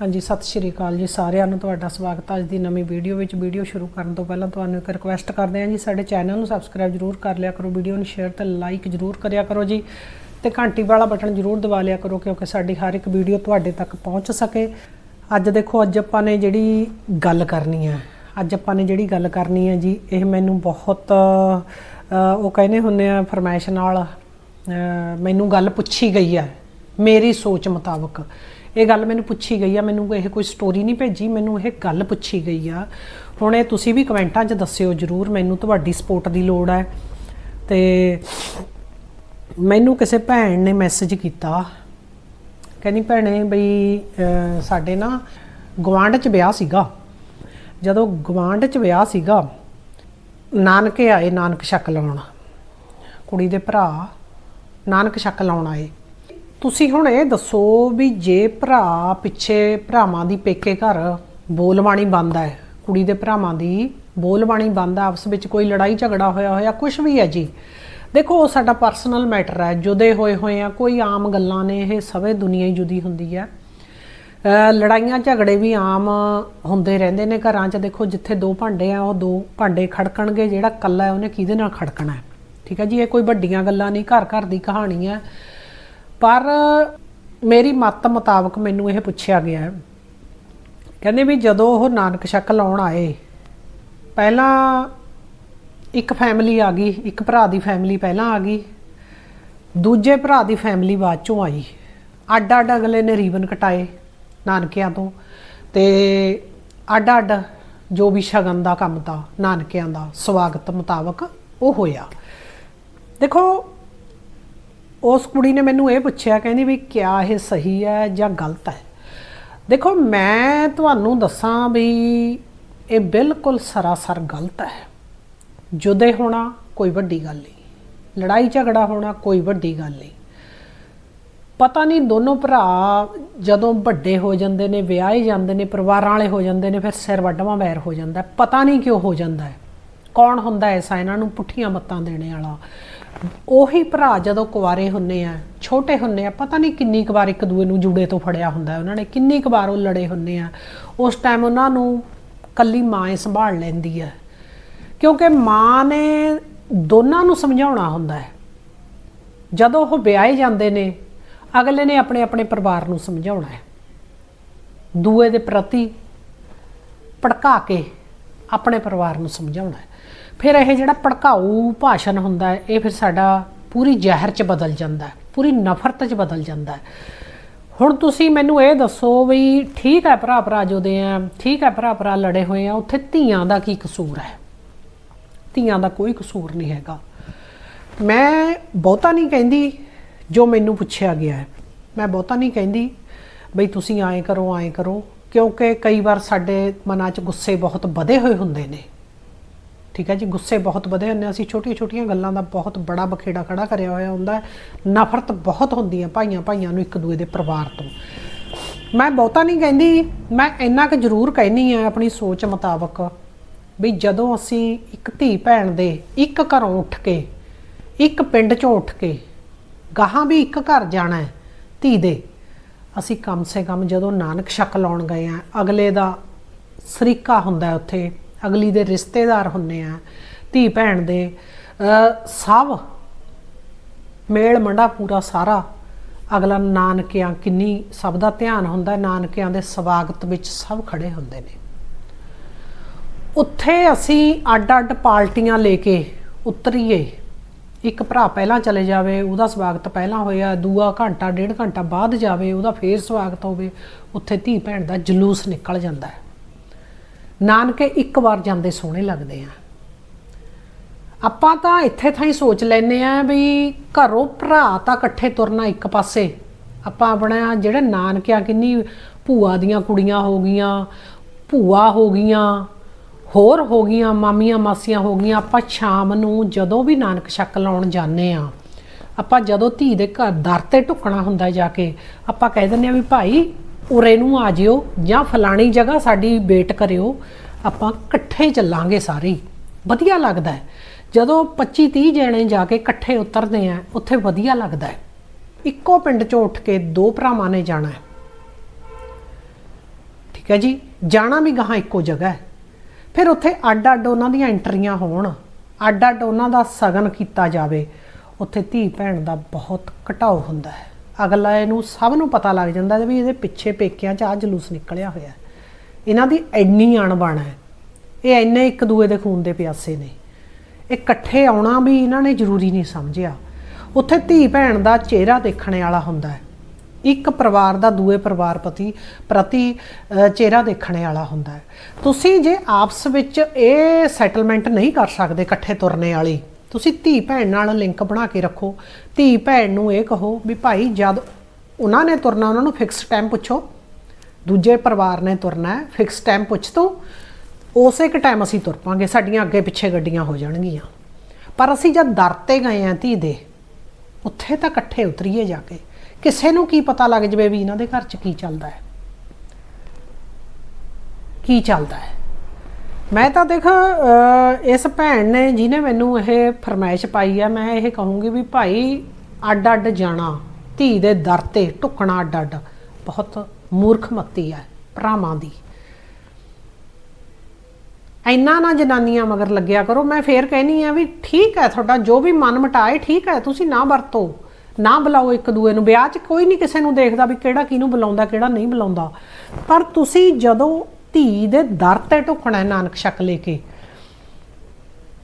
ਹਾਂਜੀ, ਸਤਿ ਸ਼੍ਰੀ ਅਕਾਲ ਜੀ ਸਾਰਿਆਂ ਨੂੰ ਤੁਹਾਡਾ ਸਵਾਗਤ ਹੈ। ਅੱਜ ਦੀ ਨਵੀਂ ਵੀਡੀਓ ਵਿੱਚ ਵੀਡੀਓ ਸ਼ੁਰੂ ਕਰਨ ਤੋਂ ਪਹਿਲਾਂ ਤੁਹਾਨੂੰ ਇੱਕ ਰਿਕੁਐਸਟ ਕਰਦੇ ਹਾਂ ਜੀ, ਸਾਡੇ ਚੈਨਲ ਨੂੰ ਸਬਸਕ੍ਰਾਈਬ ਜਰੂਰ ਕਰ ਲਿਆ ਕਰੋ, ਵੀਡੀਓ ਨੂੰ ਸ਼ੇਅਰ ਤੇ ਲਾਈਕ ਜਰੂਰ ਕਰਿਆ ਕਰੋ ਜੀ ਤੇ ਘੰਟੀ ਵਾਲਾ ਬਟਨ ਜਰੂਰ ਦਬਾ ਲਿਆ ਕਰੋ ਕਿਉਂਕਿ ਸਾਡੀ ਹਰ ਇੱਕ ਵੀਡੀਓ ਤੁਹਾਡੇ ਤੱਕ ਪਹੁੰਚ ਸਕੇ। ਅੱਜ ਦੇਖੋ, ਅੱਜ ਆਪਾਂ ਨੇ ਜਿਹੜੀ ਗੱਲ ਕਰਨੀ ਹੈ, ਅੱਜ ਆਪਾਂ ਨੇ ਜਿਹੜੀ ਗੱਲ ਕਰਨੀ ਹੈ ਜੀ, ਇਹ ਮੈਨੂੰ ਬਹੁਤ ਉਹ ਕਹਿੰਦੇ ਹੁੰਦੇ ਆ ਫਰਮਾਇਸ਼ ਨਾਲ ਮੈਨੂੰ ਗੱਲ ਪੁੱਛੀ ਗਈ ਹੈ, ਮੇਰੀ ਸੋਚ ਮੁਤਾਬਕ। ਇਹ ਗੱਲ ਮੈਨੂੰ ਪੁੱਛੀ ਗਈ ਆ, ਮੈਨੂੰ ਇਹ ਕੋਈ ਸਟੋਰੀ ਨਹੀਂ ਭੇਜੀ, ਮੈਨੂੰ ਇਹ ਗੱਲ ਪੁੱਛੀ ਗਈ ਆ। ਹੁਣ ਇਹ ਤੁਸੀਂ ਵੀ ਕਮੈਂਟਾਂ 'ਚ ਦੱਸਿਓ ਜਰੂਰ, ਮੈਨੂੰ ਤੁਹਾਡੀ ਸਪੋਰਟ ਦੀ ਲੋੜ ਹੈ। ਤੇ ਮੈਨੂੰ ਕਿਸੇ ਭੈਣ ਨੇ ਮੈਸੇਜ ਕੀਤਾ। ਕਹਿੰਦੀ ਭੈਣੇ ਬਈ ਸਾਡੇ ਨਾ ਗਵਾਂਢ 'ਚ ਵਿਆਹ ਸੀਗਾ। ਜਦੋਂ ਗਵਾਂਢ 'ਚ ਵਿਆਹ ਸੀਗਾ, ਨਾਨਕੇ ਆਏ ਨਾਨਕ ਛਕ ਲਾਉਣ। ਕੁੜੀ ਦੇ ਭਰਾ ਨਾਨਕ ਛਕ ਲਾਉਣ ਆਏ। ਤੁਸੀਂ ਹੁਣ ਇਹ ਦੱਸੋ ਵੀ ਜੇ ਭਰਾ ਪਿੱਛੇ ਭਰਾਵਾਂ ਦੀ ਪੇਕੇ ਘਰ ਬੋਲਬਾਣੀ ਬੰਦ ਹੈ, ਕੁੜੀ ਦੇ ਭਰਾਵਾਂ ਦੀ ਬੋਲਬਾਣੀ ਬੰਦ ਹੈ, ਆਪਸ ਵਿੱਚ ਕੋਈ ਲੜਾਈ ਝਗੜਾ ਹੋਇਆ ਹੋਇਆ ਕੁਝ ਵੀ ਹੈ ਜੀ। ਦੇਖੋ, ਉਹ ਸਾਡਾ ਪਰਸਨਲ ਮੈਟਰ ਹੈ, ਜੁਦੇ ਹੋਏ ਹੋਏ ਆ, ਕੋਈ ਆਮ ਗੱਲਾਂ ਨੇ, ਇਹ ਸਵੇ ਦੁਨੀਆ ਹੀ ਜੁਦੀ ਹੁੰਦੀ ਹੈ। ਲੜਾਈਆਂ ਝਗੜੇ ਵੀ ਆਮ ਹੁੰਦੇ ਰਹਿੰਦੇ ਨੇ ਘਰਾਂ 'ਚ, ਦੇਖੋ ਜਿੱਥੇ ਦੋ ਭਾਂਡੇ ਆ, ਉਹ ਦੋ ਭਾਂਡੇ ਖੜਕਣਗੇ, ਜਿਹੜਾ ਕੱਲਾ ਹੈ ਉਹਨੇ ਕਿਹਦੇ ਨਾਲ ਖੜਕਣਾ ਠੀਕ ਹੈ ਜੀ, ਇਹ ਕੋਈ ਵੱਡੀਆਂ ਗੱਲਾਂ ਨਹੀਂ ਘਰ ਘਰ ਦੀ ਕਹਾਣੀ ਹੈ। ਪਰ ਮੇਰੀ ਮੱਤ ਮੁਤਾਬਕ ਮੈਨੂੰ ਇਹ ਪੁੱਛਿਆ ਗਿਆ ਕਹਿੰਦੇ ਵੀ ਜਦੋਂ ਉਹ ਨਾਨਕ ਸ਼ੱਕ ਲਾਉਣ ਆਏ, ਪਹਿਲਾਂ ਇੱਕ ਫੈਮਿਲੀ ਆ ਗਈ, ਇੱਕ ਭਰਾ ਦੀ ਫੈਮਿਲੀ ਪਹਿਲਾਂ ਆ ਗਈ, ਦੂਜੇ ਭਰਾ ਦੀ ਫੈਮਿਲੀ ਬਾਅਦ ਚੋਂ ਆਈ। ਅੱਡ ਅੱਡ ਅਗਲੇ ਨੇ ਰੀਬਨ ਕਟਾਏ ਨਾਨਕਿਆਂ ਤੋਂ ਤੇ ਅੱਡ ਅੱਡ ਜੋ ਵੀ ਸ਼ਗਨ ਦਾ ਕੰਮ ਤਾਂ ਨਾਨਕਿਆਂ ਦਾ ਸਵਾਗਤ ਮੁਤਾਬਕ ਉਹ ਹੋਇਆ। ਦੇਖੋ ਉਸ ਕੁੜੀ ਨੇ ਮੈਨੂੰ ਇਹ ਪੁੱਛਿਆ, ਕਹਿੰਦੀ ਵੀ ਕਿਆ ਇਹ ਸਹੀ ਹੈ ਜਾਂ ਗਲਤ ਹੈ? ਦੇਖੋ, ਮੈਂ ਤੁਹਾਨੂੰ ਦੱਸਾਂ ਵੀ ਇਹ ਬਿਲਕੁਲ ਸਰਾਸਰ ਗਲਤ ਹੈ। ਜੁਦੇ ਹੋਣਾ ਕੋਈ ਵੱਡੀ ਗੱਲ ਨਹੀਂ। ਲੜਾਈ ਝਗੜਾ ਹੋਣਾ ਕੋਈ ਵੱਡੀ ਗੱਲ ਨਹੀਂ। ਪਤਾ ਨਹੀਂ ਦੋਨੋਂ ਭਰਾ ਜਦੋਂ ਵੱਡੇ ਹੋ ਜਾਂਦੇ ਨੇ, ਵਿਆਹੇ ਜਾਂਦੇ ਨੇ, ਪਰਿਵਾਰਾਂ ਵਾਲੇ ਹੋ ਜਾਂਦੇ ਨੇ, ਫਿਰ ਸਿਰ ਵੱਢਵਾਂ ਵੈਰ ਹੋ ਜਾਂਦਾ ਪਤਾ ਨਹੀਂ ਕਿਉਂ ਹੋ ਜਾਂਦਾ ਹੈ। ਕੌਣ ਹੁੰਦਾ ਐਸਾ ਇਹਨਾਂ ਨੂੰ ਪੁੱਠੀਆਂ ਮੱਤਾਂ ਦੇਣੇ ਵਾਲਾ? ਉਹੀ ਭਰਾ ਜਦੋਂ ਕੁਵਾਰੇ ਹੁੰਨੇ ਆ, ਛੋਟੇ ਹੁੰਨੇ ਆ, ਪਤਾ ਨਹੀਂ ਕਿੰਨੀ ਕੁ ਵਾਰ ਇੱਕ ਦੂਏ ਨੂੰ ਜੂੜੇ ਤੋਂ ਫੜਿਆ ਹੁੰਦਾ ਉਹਨਾਂ ਨੇ ਕਿੰਨੀ ਕੁ ਵਾਰ ਉਹ ਲੜੇ ਹੁੰਨੇ ਆ। ਉਸ ਟਾਈਮ ਉਹਨਾਂ ਨੂੰ ਕੱਲੀ ਮਾਂ ਹੀ ਸੰਭਾਲ ਲੈਂਦੀ ਹੈ। ਕਿਉਂਕਿ ਮਾਂ ਨੇ ਦੋਨਾਂ ਨੂੰ ਸਮਝਾਉਣਾ ਹੁੰਦਾ ਹੈ। ਜਦੋਂ ਉਹ ਵਿਆਹੇ ਜਾਂਦੇ ਨੇ, ਅਗਲੇ ਨੇ ਆਪਣੇ ਆਪਣੇ ਪਰਿਵਾਰ ਨੂੰ ਸਮਝਾਉਣਾ ਹੈ। ਦੂਏ ਦੇ ਪ੍ਰਤੀ ਭੜਕਾ ਕੇ ਆਪਣੇ ਪਰਿਵਾਰ ਨੂੰ ਸਮਝਾਉਣਾ ਹੈ। ਫਿਰ ਇਹ ਜਿਹੜਾ ਭੜਕਾਊ ਭਾਸ਼ਣ ਹੁੰਦਾ ਹੈ, ਇਹ ਫਿਰ ਸਾਡਾ ਪੂਰੀ ਜ਼ਹਿਰ 'ਚ ਬਦਲ ਜਾਂਦਾ ਹੈ, ਪੂਰੀ ਨਫ਼ਰਤ 'ਚ ਬਦਲ ਜਾਂਦਾ ਹੈ। ਹੁਣ ਤੁਸੀਂ ਮੈਨੂੰ ਇਹ ਦੱਸੋ ਵੀ ਠੀਕ ਹੈ ਭਰਾ ਭਰਾ ਜੋਦੇ ਆ, ਠੀਕ ਹੈ ਭਰਾ ਭਰਾ ਲੜੇ ਹੋਏ ਆ, ਉੱਥੇ ਧੀਆਂ ਦਾ ਕੀ ਕਸੂਰ ਹੈ? ਧੀਆਂ ਦਾ ਕੋਈ ਕਸੂਰ ਨਹੀਂ ਹੈਗਾ। ਮੈਂ ਬਹੁਤਾ ਨਹੀਂ ਕਹਿੰਦੀ ਜੋ ਮੈਨੂੰ ਪੁੱਛਿਆ ਗਿਆ ਹੈ। ਮੈਂ ਬਹੁਤਾ ਨਹੀਂ ਕਹਿੰਦੀ ਬਈ ਤੁਸੀਂ ਐਂ ਕਰੋ ਐਂ ਕਰੋ। ਕਿਉਂਕਿ ਕਈ ਵਾਰ ਸਾਡੇ ਮਨਾਂ 'ਚ ਗੁੱਸੇ ਬਹੁਤ ਵਧੇ ਹੋਏ ਹੁੰਦੇ ਨੇ। ਠੀਕ ਹੈ ਜੀ, ਗੁੱਸੇ ਬਹੁਤ ਵਧੇ ਹੁੰਦੇ ਆ। ਅਸੀਂ ਛੋਟੀਆਂ ਛੋਟੀਆਂ ਗੱਲਾਂ ਦਾ ਬਹੁਤ ਬੜਾ ਬਖੇੜਾ ਖੜਾ ਕਰਿਆ ਹੋਇਆ ਹੁੰਦਾ ਨਫ਼ਰਤ ਬਹੁਤ ਹੁੰਦੀ ਹੈ ਭਾਈਆਂ ਭਾਈਆਂ ਨੂੰ ਇੱਕ ਦੂਏ ਦੇ ਪਰਿਵਾਰ ਤੋਂ। ਮੈਂ ਬਹੁਤਾ ਨਹੀਂ ਕਹਿੰਦੀ, ਮੈਂ ਇੰਨਾ ਕੁ ਜ਼ਰੂਰ ਕਹਿਨੀ ਆ ਆਪਣੀ ਸੋਚ ਮੁਤਾਬਕ ਵੀ ਜਦੋਂ ਅਸੀਂ ਇੱਕ ਧੀ ਭੈਣ ਦੇ ਇੱਕ ਘਰੋਂ ਉੱਠ ਕੇ, ਇੱਕ ਪਿੰਡ ਚੋਂ ਉੱਠ ਕੇ ਗਾਹਾਂ ਵੀ ਇੱਕ ਘਰ ਜਾਣਾ ਹੈ ਧੀ ਦੇ ਅਸੀਂ ਕਮ ਸੇ ਕਮ ਜਦੋਂ ਨਾਨਕ ਸ਼ੱਕ ਲਾਉਣ ਗਏ ਆ ਅਗਲੇ ਦਾ ਸਰੀਕਾ ਹੁੰਦਾ ਉੱਥੇ, ਅਗਲੀ ਦੇ ਰਿਸ਼ਤੇਦਾਰ ਹੁੰਨੇ ਆ, ਧੀ ਭੈਣ ਦੇ ਸਭ ਮੇਲ ਮੰਡਾ ਪੂਰਾ ਸਾਰਾ, ਅਗਲਾ ਨਾਨਕਿਆਂ ਕਿੰਨੀ ਸਭ ਦਾ ਧਿਆਨ ਹੁੰਦਾ ਨਾਨਕਿਆਂ ਦੇ ਸਵਾਗਤ ਵਿੱਚ ਸਭ ਖੜੇ ਹੁੰਦੇ ਨੇ। ਉੱਥੇ ਅਸੀਂ ਅੱਡ-ਅੱਡ ਪਾਰਟੀਆਂ ਲੈ ਕੇ ਉਤਰੀਏ ਇੱਕ ਭਰਾ ਪਹਿਲਾਂ ਚਲੇ ਜਾਵੇ, ਉਹਦਾ ਸਵਾਗਤ ਪਹਿਲਾਂ ਹੋਇਆ, ਦੂਆ ਘੰਟਾ, ਡੇਢ ਘੰਟਾ ਬਾਅਦ ਜਾਵੇ, ਉਹਦਾ ਫੇਰ ਸਵਾਗਤ ਹੋਵੇ, ਉੱਥੇ ਧੀ ਭੈਣ ਦਾ ਜਲੂਸ ਨਿਕਲ ਜਾਂਦਾ ਹੈ। ਨਾਨਕੇ ਇੱਕ ਵਾਰ ਜਾਂਦੇ ਸੋਹਣੇ ਲੱਗਦੇ ਆ। ਆਪਾਂ ਤਾਂ ਇੱਥੇ ਥਾਂ ਹੀ ਸੋਚ ਲੈਨੇ ਆ ਵੀ ਘਰੋਂ ਭਰਾ ਤਾਂ ਇਕੱਠੇ ਤੁਰਨਾ ਇੱਕ ਪਾਸੇ। ਆਪਾਂ ਆਪਣਾ ਜਿਹੜੇ ਨਾਨਕਿਆਂ ਕਿੰਨੀ ਭੂਆ ਦੀਆਂ ਕੁੜੀਆਂ ਹੋ ਗਈਆਂ, ਭੂਆ ਹੋ ਗਈਆਂ ਹੋਰ ਹੋ ਗਈਆਂ, ਮਾਮੀਆਂ ਮਾਸੀਆਂ ਹੋ ਗਈਆਂ, ਆਪਾਂ ਸ਼ਾਮ ਨੂੰ ਜਦੋਂ ਵੀ ਨਾਨਕ ਛੱਕ ਲਾਉਣ ਜਾਂਦੇ ਆ ਆਪਾਂ ਜਦੋਂ ਧੀ ਦੇ ਘਰ ਦਰ ਤੇ ਢੁਕਣਾ ਹੁੰਦਾ ਜਾ ਕੇ, ਆਪਾਂ ਕਹਿ ਦਿੰਦੇ ਆ ਵੀ ਭਾਈ ਉਰੇ ਨੂੰ ਆ ਜਿਓ ਜਾਂ ਫਲਾਣੀ ਜਗ੍ਹਾ ਸਾਡੀ ਵੇਟ ਕਰਿਓ, ਆਪਾਂ ਇਕੱਠੇ ਚੱਲਾਂਗੇ ਸਾਰੇ ਵਧੀਆ ਲੱਗਦਾ ਹੈ। ਜਦੋਂ 25 30 ਜਣੇ ਜਾ ਕੇ ਇਕੱਠੇ ਉਤਰਦੇ ਆ ਉੱਥੇ ਵਧੀਆ ਲੱਗਦਾ ਹੈ। ਇੱਕੋ ਪਿੰਡ ਚੋਂ ਉੱਠ ਕੇ ਦੋ ਭਰਾਵਾਂ ਨੇ ਜਾਣਾ ਹੈ। ਠੀਕ ਹੈ ਜੀ? ਜਾਣਾ ਵੀ ਗਾਹਾਂ ਇੱਕੋ ਜਗ੍ਹਾ ਹੈ। ਫਿਰ ਉੱਥੇ ਅੱਡ-ਅੱਡ ਉਹਨਾਂ ਦੀਆਂ ਐਂਟਰੀਆਂ ਹੋਣ, ਅੱਡ-ਅੱਡ ਉਹਨਾਂ ਦਾ ਸਗਨ ਕੀਤਾ ਜਾਵੇ, ਉੱਥੇ ਧੀ ਭੈਣ ਦਾ ਬਹੁਤ ਘਟਾਓ ਹੁੰਦਾ ਹੈ। ਅਗਲਾ ਇਹਨੂੰ ਸਭ ਨੂੰ ਪਤਾ ਲੱਗ ਜਾਂਦਾ ਵੀ ਇਹਦੇ ਪਿੱਛੇ ਪੇਕਿਆਂ 'ਚ ਆ ਜਲੂਸ ਨਿਕਲਿਆ ਹੋਇਆ ਇਹਨਾਂ ਦੀ ਐਨੀ ਅਣਬਣ ਹੈ। ਇਹ ਐਨੇ ਇੱਕ ਦੂਏ ਦੇ ਖੂਨ ਦੇ ਪਿਆਸੇ ਨੇ। ਇਹ ਇਕੱਠੇ ਆਉਣਾ ਵੀ ਇਹਨਾਂ ਨੇ ਜ਼ਰੂਰੀ ਨਹੀਂ ਸਮਝਿਆ। ਉੱਥੇ ਧੀ ਭੈਣ ਦਾ ਚਿਹਰਾ ਦੇਖਣ ਵਾਲਾ ਹੁੰਦਾ ਹੈ। ਇੱਕ ਪਰਿਵਾਰ ਦਾ ਦੂਏ ਪਰਿਵਾਰ ਪਤੀ ਪ੍ਰਤੀ ਚਿਹਰਾ ਦੇਖਣ ਵਾਲਾ ਹੁੰਦਾ ਹੈ। ਤੁਸੀਂ ਜੇ ਆਪਸ ਵਿੱਚ ਇਹ ਸੈਟਲਮੈਂਟ ਨਹੀਂ ਕਰ ਸਕਦੇ ਇਕੱਠੇ ਤੁਰਨੇ ਵਾਲੀ, ਤੁਸੀਂ ਧੀ ਭੈਣ ਨਾਲ ਲਿੰਕ ਬਣਾ ਕੇ ਰੱਖੋ। ਧੀ ਭੈਣ ਨੂੰ ਇਹ ਕਹੋ ਵੀ ਭਾਈ, ਜਦ ਉਹਨਾਂ ਨੇ ਤੁਰਨਾ, ਉਹਨਾਂ ਨੂੰ ਫਿਕਸ ਟਾਈਮ ਪੁੱਛੋ। ਦੂਜੇ ਪਰਿਵਾਰ ਨੇ ਤੁਰਨਾ ਹੈ ਫਿਕਸ ਟਾਈਮ ਪੁੱਛ ਤੋ। ਉਸੇ ਕ ਟਾਈਮ ਅਸੀਂ ਤੁਰ ਪਾਂਗੇ, ਸਾਡੀਆਂ ਅੱਗੇ ਪਿੱਛੇ ਗੱਡੀਆਂ ਹੋ ਜਾਣਗੀਆਂ। ਪਰ ਅਸੀਂ ਜਦ ਦਰ ਤੇ ਗਏ ਆਂ ਧੀ ਦੇ, ਉੱਥੇ ਤਾਂ ਇਕੱਠੇ ਉਤਰੀਏ ਜਾ ਕੇ। ਕਿਸੇ ਨੂੰ ਕੀ ਪਤਾ ਲੱਗ ਜਵੇ ਵੀ ਇਹਨਾਂ ਦੇ ਘਰ 'ਚ ਕੀ ਚੱਲਦਾ ਹੈ? ਕੀ ਚੱਲਦਾ ਹੈ? ਮੈਂ ਤਾਂ ਦੇਖ ਅਹ, ਇਸ ਭੈਣ ਨੇ ਜਿਹਨੇ ਮੈਨੂੰ ਇਹ ਫਰਮਾਇਸ਼ ਪਾਈ ਆ ਮੈਂ ਇਹ ਕਹੂੰਗੀ ਵੀ ਭਾਈ ਅੱਡ ਅੱਡ ਜਾਣਾ ਧੀ ਦੇ ਦਰ ਤੇ ਟੁਕਣਾ ਅੱਡ ਅੱਡ ਬਹੁਤ ਮੂਰਖਮਤੀ ਹੈ ਭਰਾਵਾਂ ਦੀ। ਇੰਨਾ ਨਾ ਜਨਾਨੀਆਂ ਮਗਰ ਲੱਗਿਆ ਕਰੋ ਮੈਂ ਫੇਰ ਕਹਿਨੀ ਆ ਵੀ ਠੀਕ ਹੈ ਤੁਹਾਡਾ ਜੋ ਵੀ ਮਨ ਮਟਾਏ ਠੀਕ ਹੈ ਤੁਸੀਂ ਨਾ ਵਰਤੋ। ਨਾ ਬੁਲਾਓ ਇੱਕ ਦੂਏ ਨੂੰ। ਵਿਆਹ 'ਚ ਕੋਈ ਨਹੀਂ ਕਿਸੇ ਨੂੰ ਦੇਖਦਾ ਵੀ ਕਿਹੜਾ ਕਿਹਨੂੰ ਬੁਲਾਉਂਦਾ, ਕਿਹੜਾ ਨਹੀਂ ਬੁਲਾਉਂਦਾ। ਪਰ ਤੁਸੀਂ ਜਦੋਂ ਧੀ ਦੇ ਦਰ ਤੇ ਢੁਕਣਾ ਹੈ ਨਾਨਕ ਸ਼ੱਕ ਲੈ ਕੇ,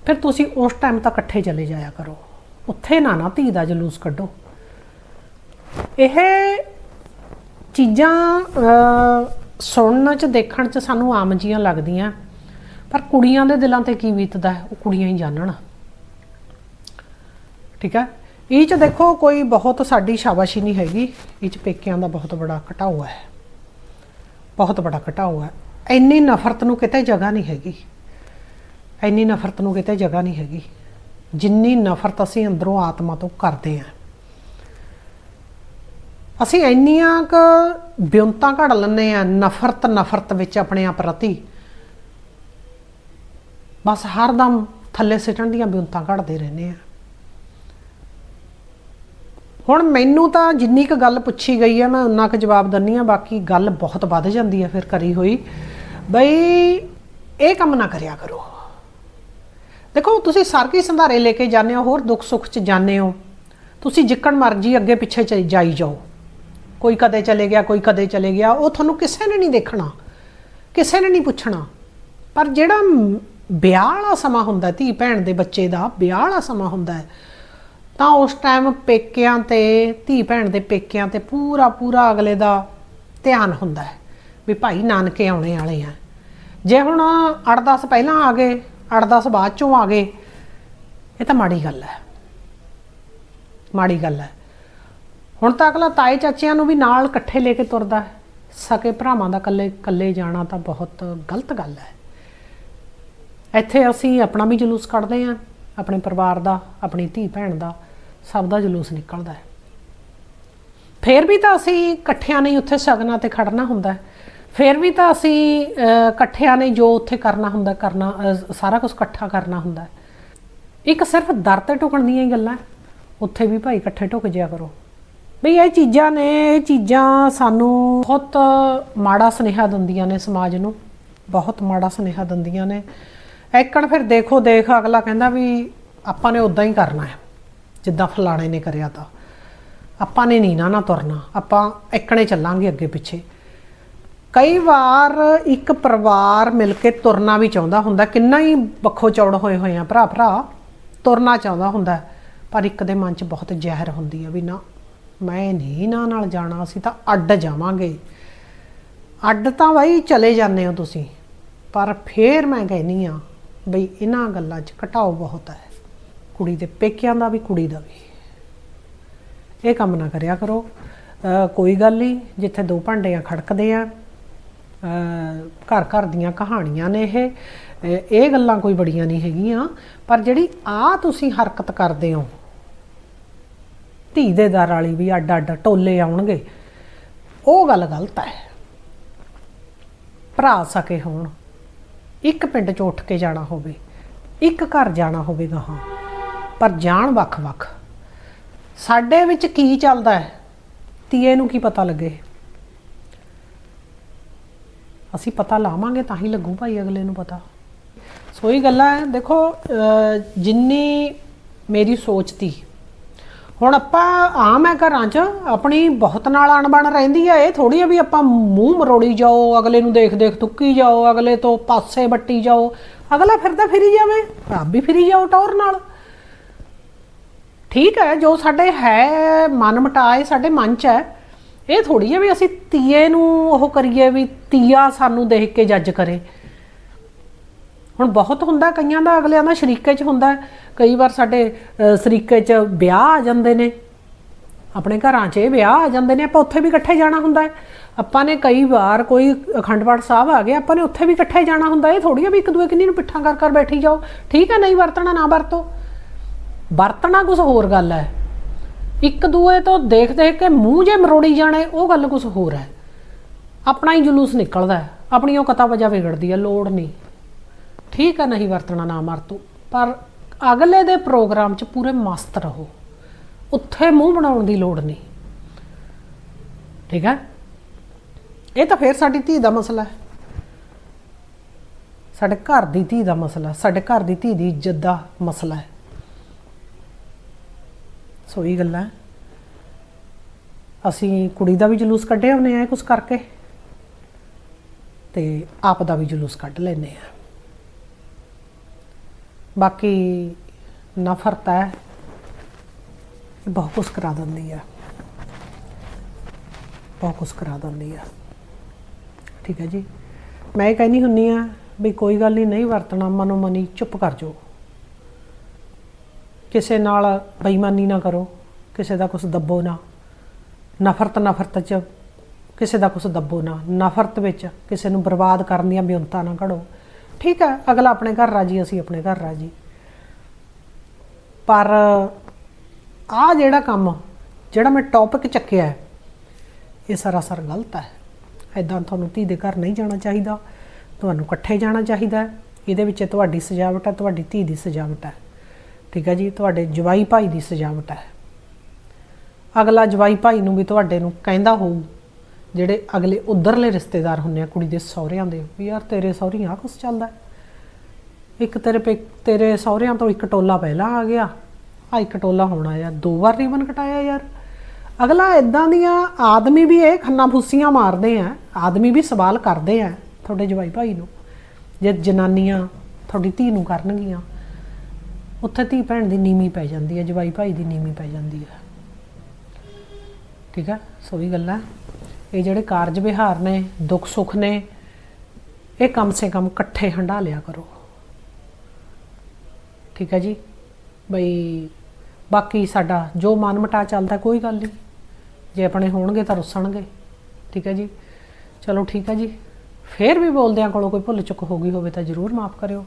ਫਿਰ ਤੁਸੀਂ ਉਸ ਟਾਈਮ ਤਾਂ ਇਕੱਠੇ ਚਲੇ ਜਾਇਆ ਕਰੋ। ਉੱਥੇ ਨਾ ਨਾ ਧੀ ਦਾ ਜਲੂਸ ਕੱਢੋ। ਇਹ ਚੀਜ਼ਾਂ ਸੁਣਨ ਚ, ਦੇਖਣ ਚ ਸਾਨੂੰ ਆਮ ਜੀਆਂ ਲੱਗਦੀਆਂ। ਪਰ ਕੁੜੀਆਂ ਦੇ ਦਿਲਾਂ ਤੇ ਕੀ ਬੀਤਦਾ ਉਹ ਕੁੜੀਆਂ ਹੀ ਜਾਣਨ ਠੀਕ ਹੈ? ਇਹ ਚ ਦੇਖੋ ਕੋਈ ਬਹੁਤ ਸਾਡੀ ਸ਼ਾਬਾਸ਼ੀ ਨਹੀਂ ਹੈਗੀ। ਇਹ ਚ ਪੇਕਿਆਂ ਦਾ ਬਹੁਤ ਬੜਾ ਘਟਾਓ ਹੈ। ਬਹੁਤ ਬੜਾ ਘਟਾਓ ਹੈ। ਇੰਨੀ ਨਫ਼ਰਤ ਨੂੰ ਕਿਤੇ ਜਗ੍ਹਾ ਨਹੀਂ ਹੈਗੀ। ਇੰਨੀ ਨਫ਼ਰਤ ਨੂੰ ਕਿਤੇ ਜਗ੍ਹਾ ਨਹੀਂ ਹੈਗੀ। ਜਿੰਨੀ ਨਫ਼ਰਤ ਅਸੀਂ ਅੰਦਰੋਂ ਆਤਮਾ ਤੋਂ ਕਰਦੇ ਹਾਂ। ਅਸੀਂ ਇੰਨੀਆਂ ਕ ਬਿਉਂਤਾਂ ਘੜ ਲੈਂਦੇ ਆ ਨਫ਼ਰਤ ਨਫ਼ਰਤ ਵਿੱਚ ਆਪਣੇ ਆਪ ਪ੍ਰਤੀ ਬਸ ਹਰਦਮ ਥੱਲੇ ਸਿੱਟਣ ਦੀਆਂ ਬਿਉਂਤਾਂ ਘੜਦੇ ਰਹਿੰਦੇ ਆ ਹੁਣ ਮੈਨੂੰ ਤਾਂ ਜਿੰਨੀ ਕੁ ਗੱਲ ਪੁੱਛੀ ਗਈ ਹੈ ਮੈਂ ਉਨਾ ਕੁ ਜਵਾਬ ਦਿੰਨੀ ਆ, ਬਾਕੀ ਗੱਲ ਬਹੁਤ ਵੱਧ ਜਾਂਦੀ ਹੈ ਫਿਰ ਕਰੀ ਹੋਈ। ਬਈ ਇਹ ਕੰਮ ਨਾ ਕਰਿਆ ਕਰੋ। ਦੇਖੋ, ਤੁਸੀਂ ਸਰਕੀ ਸੰਧਾਰੇ ਲੈ ਕੇ ਜਾਂਦੇ ਹੋ, ਹੋਰ ਦੁੱਖ ਸੁੱਖ ਚ ਜਾਂਦੇ ਹੋ। ਤੁਸੀਂ ਜਿੱਕਣ ਮਰਜ਼ੀ ਅੱਗੇ ਪਿੱਛੇ ਚ ਜਾਈ ਜਾਓ। ਕੋਈ ਕਦੇ ਚਲੇ ਗਿਆ, ਕੋਈ ਕਦੇ ਚਲੇ ਗਿਆ, ਉਹ ਤੁਹਾਨੂੰ ਕਿਸੇ ਨੇ ਨਹੀਂ ਦੇਖਣਾ, ਕਿਸੇ ਨੇ ਨਹੀਂ ਪੁੱਛਣਾ। ਪਰ ਜਿਹੜਾ ਮ- ਵਿਆਹ ਵਾਲਾ ਸਮਾਂ ਹੁੰਦਾ ਧੀ ਭੈਣ ਦੇ ਬੱਚੇ ਦਾ ਵਿਆਹ ਵਾਲਾ ਸਮਾਂ ਹੁੰਦਾ ਹੈ ਤਾਂ ਉਸ ਟਾਈਮ ਪੇਕਿਆਂ ਤੇ, ਧੀ ਭੈਣ ਦੇ ਪੇਕਿਆਂ ਤੇ ਪੂਰਾ ਪੂਰਾ ਅਗਲੇ ਦਾ ਧਿਆਨ ਹੁੰਦਾ ਹੈ ਵੀ ਭਾਈ ਨਾਨਕੇ ਆਉਣੇ ਵਾਲੇ ਆ। ਜੇ ਹੁਣ 8-10 ਪਹਿਲਾਂ ਆ ਗਏ 8-10 ਬਾਅਦ ਚੋਂ ਆ ਗਏ, ਇਹ ਤਾਂ ਮਾੜੀ ਗੱਲ ਹੈ। ਮਾੜੀ ਗੱਲ ਹੈ। ਹੁਣ ਤਾਂ ਅਗਲਾ ਤਾਏ ਚਾਚਿਆਂ ਨੂੰ ਵੀ ਨਾਲ ਇਕੱਠੇ ਲੈ ਕੇ ਤੁਰਦਾ ਹੈ। ਸਕੇ ਭਰਾਵਾਂ ਦਾ ਇਕੱਲੇ ਇਕੱਲੇ ਜਾਣਾ ਤਾਂ ਬਹੁਤ ਗਲਤ ਗੱਲ ਹੈ। ਇੱਥੇ ਅਸੀਂ ਆਪਣਾ ਵੀ ਜਲੂਸ ਕੱਢਦੇ ਹਾਂ, ਆਪਣੇ ਪਰਿਵਾਰ ਦਾ, ਆਪਣੀ ਧੀ ਭੈਣ ਦਾ ਸਭ ਦਾ ਜਲੂਸ ਨਿਕਲਦਾ ਹੈ। ਫੇਰ ਵੀ ਤਾਂ ਅਸੀਂ ਇਕੱਠਿਆਂ ਨੇ ਉੱਥੇ ਸ਼ਗਨਾਂ ਤੇ ਖੜਨਾ ਹੁੰਦਾ ਹੈ। ਫੇਰ ਵੀ ਤਾਂ ਅਸੀਂ ਇਕੱਠਿਆਂ ਨੇ ਜੋ ਉੱਥੇ ਕਰਨਾ ਹੁੰਦਾ, ਕਰਨਾ ਸਾਰਾ ਕੁਝ ਇਕੱਠਾ ਕਰਨਾ ਹੁੰਦਾ ਇੱਕ ਸਿਰਫ ਦਰ ਤੇ ਟੁਕਣ ਦੀਆਂ ਹੀ ਗੱਲਾਂ ਉੱਥੇ ਵੀ ਭਾਈ ਇਕੱਠੇ ਟੁਕ ਜਿਆ ਕਰੋ। ਬਈ ਇਹ ਚੀਜ਼ਾਂ ਨੇ, ਇਹ ਚੀਜ਼ਾਂ ਸਾਨੂੰ ਬਹੁਤ ਮਾੜਾ ਸੁਨੇਹਾ ਦਿੰਦੀਆਂ ਨੇ ਸਮਾਜ ਨੂੰ। ਬਹੁਤ ਮਾੜਾ ਸੁਨੇਹਾ ਦਿੰਦੀਆਂ ਨੇ। ਐਕਣ ਫਿਰ ਦੇਖੋ, ਦੇਖ, ਅਗਲਾ ਕਹਿੰਦਾ ਵੀ ਆਪਾਂ ਨੇ ਉਦਾਂ ਹੀ ਕਰਨਾ ਹੈ। ਜਿੱਦਾਂ ਫਲਾਣੇ ਨੇ ਕਰਿਆ ਤਾਂ। ਆਪਾਂ ਨੇ ਨਹੀਂ ਨਾ ਨਾ ਤੁਰਨਾ। ਆਪਾਂ ਐਕਣੇ ਚੱਲਾਂਗੇ ਅੱਗੇ ਪਿੱਛੇ। ਕਈ ਵਾਰ ਇੱਕ ਪਰਿਵਾਰ ਮਿਲ ਕੇ ਤੁਰਨਾ ਵੀ ਚਾਹੁੰਦਾ ਹੁੰਦਾ। ਕਿੰਨਾ ਹੀ ਵੱਖੋ ਚੌੜ ਹੋਏ ਹੋਏ ਆ ਭਰਾ ਭਰਾ, ਤੁਰਨਾ ਚਾਹੁੰਦਾ ਹੁੰਦਾ। ਪਰ ਇੱਕ ਦੇ ਮਨ 'ਚ ਬਹੁਤ ਜ਼ਹਿਰ ਹੁੰਦੀ ਆ ਵੀ ਨਾ, ਮੈਂ ਨਹੀਂ ਨਾ ਨਾਲ ਜਾਣਾ, ਅਸੀਂ ਤਾਂ ਅੱਡ ਜਾਵਾਂਗੇ। ਅੱਡ ਤਾਂ ਬਾਈ ਚਲੇ ਜਾਂਦੇ ਹੋ ਤੁਸੀਂ। ਪਰ ਫੇਰ ਮੈਂ ਕਹਿੰਨੀ ਆ ਬਈ ਇਹਨਾਂ ਗੱਲਾਂ 'ਚ ਘਟਾਓ ਬਹੁਤ ਹੈ। ਕੁੜੀ ਦੇ ਪੇਕਿਆਂ ਦਾ ਵੀ, ਕੁੜੀ ਦਾ ਵੀ। ਇਹ ਕੰਮ ਨਾ ਕਰਿਆ ਕਰੋ। ਕੋਈ ਗੱਲ ਨਹੀਂ, ਜਿੱਥੇ ਦੋ ਭਾਂਡੇ ਆ ਖੜਕਦੇ ਆ ਘਰ ਘਰ ਦੀਆਂ ਕਹਾਣੀਆਂ ਨੇ ਇਹ। ਇਹ ਗੱਲਾਂ ਕੋਈ ਬੜੀਆਂ ਨਹੀਂ ਹੈਗੀਆਂ, ਪਰ ਜਿਹੜੀ ਆ ਤੁਸੀਂ ਹਰਕਤ ਕਰਦੇ ਹੋ, ਧੀ ਦੇ ਦਰ ਵਾਲੀ ਵੀ ਅੱਡ ਅੱਡ ਟੋਲੇ ਆਉਣਗੇ, ਉਹ ਗੱਲ ਗਲਤ ਹੈ। ਭਰਾ ਸਕੇ ਹੋਣ, ਇੱਕ ਪਿੰਡ ਚ ਉੱਠ ਕੇ ਜਾਣਾ ਹੋਵੇ, ਇੱਕ ਘਰ ਜਾਣਾ ਹੋਵੇ ਗਾਹਾਂ ਪਰ ਜਾਣ ਵੱਖ-ਵੱਖ ਸਾਡੇ ਵਿੱਚ ਕੀ ਚੱਲਦਾ ਹੈ? ਤੀਏ ਨੂੰ ਕੀ ਪਤਾ ਲੱਗੇ? ਅਸੀਂ ਪਤਾ ਲਾਵਾਂਗੇ ਤਾਂ ਹੀ ਲੱਗੂ ਭਾਈ ਅਗਲੇ ਨੂੰ ਪਤਾ। ਸੋ ਇਹ ਗੱਲਾਂ ਹੈ। ਦੇਖੋ ਜਿੰਨੀ ਮੇਰੀ ਸੋਚ ਤੀ। ਹੁਣ ਆਪਾਂ ਆਮ ਹੈ ਘਰਾਂ 'ਚ, ਆਪਣੀ ਬਹੁਤ ਨਾਲ ਅਣਬਣ ਰਹਿੰਦੀ ਆ ਇਹ ਥੋੜੀ ਆ ਵੀ ਆਪਾਂ ਮੂੰਹ ਮਰੋੜੀ ਜਾਓ, ਅਗਲੇ ਨੂੰ ਦੇਖ ਦੇਖ ਤੁੱਕੀ ਜਾਓ, ਅਗਲੇ ਤੋਂ ਪਾਸੇ ਵੱਟੀ ਜਾਓ। ਅਗਲਾ ਫਿਰਦਾ ਫਿਰੀ ਜਾਵੇ ਆਪ ਵੀ ਫਿਰੀ ਜਾਓ ਟੌਰ ਨਾਲ। ਠੀਕ ਹੈ, ਜੋ ਸਾਡੇ ਹੈ, ਮਨ ਮਟਾਏ, ਸਾਡੇ ਮਨ 'ਚ ਹੈ, ਇਹ ਥੋੜੀ ਹੈ ਵੀ ਅਸੀਂ ਤੀਏ ਨੂੰ ਉਹ ਕਰੀਏ ਵੀ ਤੀਆ ਸਾਨੂੰ ਦੇਖ ਕੇ ਜੱਜ ਕਰੇ। ਹੁਣ ਬਹੁਤ ਹੁੰਦਾ, ਕਈਆਂ ਦਾ ਅਗਲਿਆਂ ਦਾ ਸ਼ਰੀਕੇ 'ਚ ਹੁੰਦਾ, ਕਈ ਵਾਰ ਸਾਡੇ ਸ਼ਰੀਕੇ 'ਚ ਵਿਆਹ ਆ ਜਾਂਦੇ ਨੇ। ਆਪਣੇ ਘਰਾਂ 'ਚ ਇਹ ਵਿਆਹ ਆ ਜਾਂਦੇ ਨੇ, ਆਪਾਂ ਉੱਥੇ ਵੀ ਇਕੱਠੇ ਜਾਣਾ ਹੁੰਦਾ ਆਪਾਂ ਨੇ ਕਈ ਵਾਰ ਕੋਈ ਅਖੰਡ ਪਾਠ ਸਾਹਿਬ ਆ ਗਿਆ ਆਪਾਂ ਨੇ ਉੱਥੇ ਵੀ ਇਕੱਠੇ ਜਾਣਾ ਹੁੰਦਾ, ਇਹ ਥੋੜੀ ਆ ਵੀ ਇੱਕ ਦੂਏ ਕਿੰਨੀ ਨੂੰ ਪਿੱਠਾਂ ਕਰ ਕਰ ਬੈਠੀ ਜਾਓ। ਠੀਕ ਹੈ, ਨਹੀਂ ਵਰਤਣਾ, ਨਾ ਵਰਤੋ। ਵਰਤਣਾ ਕੁਝ ਹੋਰ ਗੱਲ ਹੈ। ਇੱਕ ਦੂਏ ਤੋਂ ਦੇਖ ਦੇਖ ਕੇ ਮੂੰਹ ਜੇ ਮਰੋੜੀ ਜਾਣੇ, ਉਹ ਗੱਲ ਕੁਝ ਹੋਰ ਹੈ। ਆਪਣਾ ਹੀ ਜਲੂਸ ਨਿਕਲਦਾ ਹੈ। ਆਪਣੀ ਉਹ ਕਤਾ ਵਜਾ ਵਿਗੜਦੀ ਹੈ, ਲੋੜ ਨਹੀਂ। ਠੀਕ ਹੈ, ਨਹੀਂ ਵਰਤਣਾ ਨਾ ਮਰਤੂ। ਪਰ ਅਗਲੇ ਦੇ ਪ੍ਰੋਗਰਾਮ 'ਚ ਪੂਰੇ ਮਸਤ ਰਹੋ। ਉੱਥੇ ਮੂੰਹ ਬਣਾਉਣ ਦੀ ਲੋੜ ਨਹੀਂ। ਠੀਕ ਹੈ? ਇਹ ਤਾਂ ਫੇਰ ਸਾਡੀ ਧੀ ਦਾ ਮਸਲਾ ਹੈ। ਸਾਡੇ ਘਰ ਦੀ ਧੀ ਦਾ ਮਸਲਾ, ਸਾਡੇ ਘਰ ਦੀ ਧੀ ਦੀ ਇੱਜ਼ਤ ਦਾ ਮਸਲਾ ਹੈ। ਸੋ ਗੱਲਾਂ। ਅਸੀਂ ਕੁੜੀ ਦਾ ਵੀ ਜਲੂਸ ਕੱਢਿਆ ਹੁੰਨੇ ਆ ਕੁਝ ਕਰਕੇ ਤੇ ਆਪ ਦਾ ਵੀ ਜਲੂਸ ਕੱਢ ਲੈਨੇ ਆ ਬਾਕੀ ਨਫ਼ਰਤ ਹੈ, ਬਹੁਤ ਕੁਛ ਕਰਾ ਦਿੰਦੀ ਆ। ਬਹੁਤ ਕੁਛ ਕਰਾ ਦਿੰਦੀ ਆ। ਠੀਕ ਹੈ ਜੀ। ਮੈਂ ਇਹ ਕਹਿੰਦੀ ਹੁੰਨੀ ਆ ਵੀ ਕੋਈ ਗੱਲ ਨਹੀਂ ਨਹੀਂ ਵਰਤਣਾ ਮਨੋ ਮਨੀ ਚੁੱਪ ਕਰ ਜਾਓ। ਕਿਸੇ ਨਾਲ ਬੇਈਮਾਨੀ ਨਾ ਕਰੋ ਕਿਸੇ ਦਾ ਕੁਝ ਦੱਬੋ ਨਾ। ਨਫ਼ਰਤ ਨਫ਼ਰਤ ਚ ਕਿਸੇ ਦਾ ਕੁਝ ਦੱਬੋ ਨਾ। ਨਫ਼ਰਤ ਵਿੱਚ ਕਿਸੇ ਨੂੰ ਬਰਬਾਦ ਕਰਨ ਦੀਆਂ ਬਿਉਂਤਾਂ ਨਾ ਘੜੋ ਠੀਕ ਹੈ ਅਗਲਾ ਆਪਣੇ ਘਰ ਰਾਜੀ ਅਸੀਂ ਆਪਣੇ ਘਰ ਰਾਜੀ। ਪਰ ਆ ਜਿਹੜਾ ਕੰਮ ਜਿਹੜਾ ਮੈਂ ਟੌਪਿਕ ਚੱਕਿਆ ਹੈ, ਇਹ ਸਰਾਸਰ ਗਲਤ ਹੈ। ਐਦਾਂ ਤੁਹਾਨੂੰ ਧੀ ਦੇ ਘਰ ਨਹੀਂ ਜਾਣਾ ਚਾਹੀਦਾ। ਤੁਹਾਨੂੰ ਇਕੱਠੇ ਜਾਣਾ ਚਾਹੀਦਾ ਇਹਦੇ ਵਿੱਚ ਤੁਹਾਡੀ ਸਜਾਵਟ ਹੈ ਤੁਹਾਡੀ ਧੀ ਦੀ ਸਜਾਵਟ ਹੈ। ਠੀਕ ਹੈ ਜੀ, ਤੁਹਾਡੇ ਜਵਾਈ ਭਾਈ ਦੀ ਸਜਾਵਟ ਹੈ। ਅਗਲਾ ਜਵਾਈ ਭਾਈ ਨੂੰ ਵੀ ਤੁਹਾਡੇ ਨੂੰ ਕਹਿੰਦਾ ਹੋਊ, ਜਿਹੜੇ ਅਗਲੇ ਉਧਰਲੇ ਰਿਸ਼ਤੇਦਾਰ ਹੁੰਦੇ ਆ, ਕੁੜੀ ਦੇ ਸਹੁਰਿਆਂ ਦੇ, ਵੀ ਯਾਰ ਤੇਰੇ ਸਹੁਰੀ ਆ ਕੁਛ ਚੱਲਦਾ ਇੱਕ ਤੇਰੇ ਪੇ, ਤੇਰੇ ਸਹੁਰਿਆਂ ਤੋਂ ਇੱਕ ਟੋਲਾ ਪਹਿਲਾਂ ਆ ਗਿਆ, ਆ ਇੱਕ ਟੋਲਾ ਹੋਣਾ ਯਾਰ ਦੋ ਵਾਰ ਰੀਬਨ ਕਟਾਇਆ ਯਾਰ। ਅਗਲਾ ਇਦਾਂ ਦੀਆਂ ਆਦਮੀ ਵੀ ਇਹ ਖੰਨਾ ਫੁੱਸੀਆਂ ਮਾਰਦੇ ਆ, ਆਦਮੀ ਵੀ ਸਵਾਲ ਕਰਦੇ ਆ ਤੁਹਾਡੇ ਜਵਾਈ ਭਾਈ ਨੂੰ, ਜੇ ਜਨਾਨੀਆਂ ਤੁਹਾਡੀ ਧੀ ਨੂੰ ਕਰਨਗੀਆਂ ਉੱਥੇ ਧੀ ਭੈਣ ਦੀ ਨੀਵੀਂ ਪੈ ਜਾਂਦੀ ਹੈ, ਜਵਾਈ ਭਾਈ ਦੀ ਨੀਵੀਂ ਪੈ ਜਾਂਦੀ ਹੈ। ਠੀਕ ਹੈ, ਸੋ ਵੀ ਗੱਲਾਂ। ਇਹ ਜਿਹੜੇ ਕਾਰਜ ਵਿਹਾਰ ਨੇ, ਦੁੱਖ ਸੁੱਖ ਨੇ, ਇਹ ਕਮ ਸੇ ਕਮ ਇਕੱਠੇ ਹੰਡਾ ਲਿਆ ਕਰੋ। ਠੀਕ ਹੈ ਜੀ? ਬਈ, ਬਾਕੀ ਸਾਡਾ ਜੋ ਮਨ ਮਟਾ ਚੱਲਦਾ ਕੋਈ ਗੱਲ ਨਹੀਂ। ਜੇ ਆਪਣੇ ਹੋਣਗੇ ਤਾਂ ਰੁੱਸਣਗੇ। ਠੀਕ ਹੈ ਜੀ? ਚਲੋ ਠੀਕ ਹੈ ਜੀ। ਫੇਰ ਵੀ ਬੋਲਦਿਆਂ ਕੋਲੋਂ ਕੋਈ ਭੁੱਲ ਚੁੱਕ ਹੋ ਗਈ ਹੋਵੇ ਤਾਂ ਜ਼ਰੂਰ ਮਾਫ ਕਰਿਓ।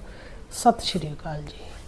ਸਤਿ ਸ਼੍ਰੀ ਅਕਾਲ ਜੀ।